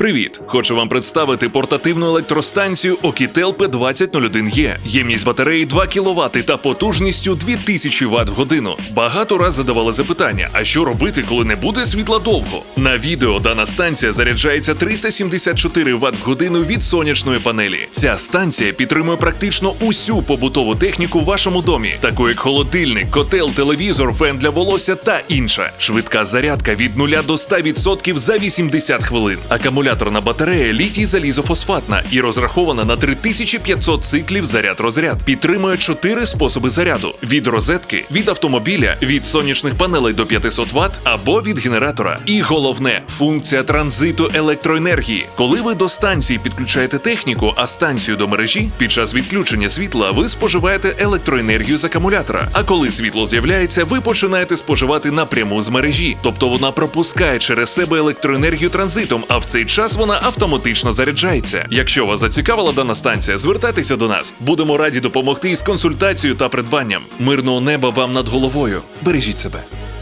Привіт! Хочу вам представити портативну електростанцію Okitel P2001E. Ємність батареї 2 кВт та потужністю 2000 Вт в годину. Багато раз задавали запитання: а що робити, коли не буде світла довго? На відео дана станція заряджається 374 Вт в годину від сонячної панелі. Ця станція підтримує практично усю побутову техніку в вашому домі, таку як холодильник, котел, телевізор, фен для волосся та інше. Швидка зарядка від 0 до 100% за 80 хвилин. Акумуляторна батарея літій залізофосфатна і розрахована на 3500 циклів заряд-розряд. Підтримує 4 способи заряду: від розетки, від автомобіля, від сонячних панелей до 500 Вт або від генератора. І головне функція транзиту електроенергії. Коли ви до станції підключаєте техніку, а станцію до мережі, під час відключення світла ви споживаєте електроенергію з акумулятора. А коли світло з'являється, ви починаєте споживати напряму з мережі, тобто вона пропускає через себе електроенергію транзитом, а в цей час вона автоматично заряджається. Якщо вас зацікавила дана станція, звертайтеся до нас. Будемо раді допомогти із консультацією та придбанням. Мирного неба вам над головою. Бережіть себе.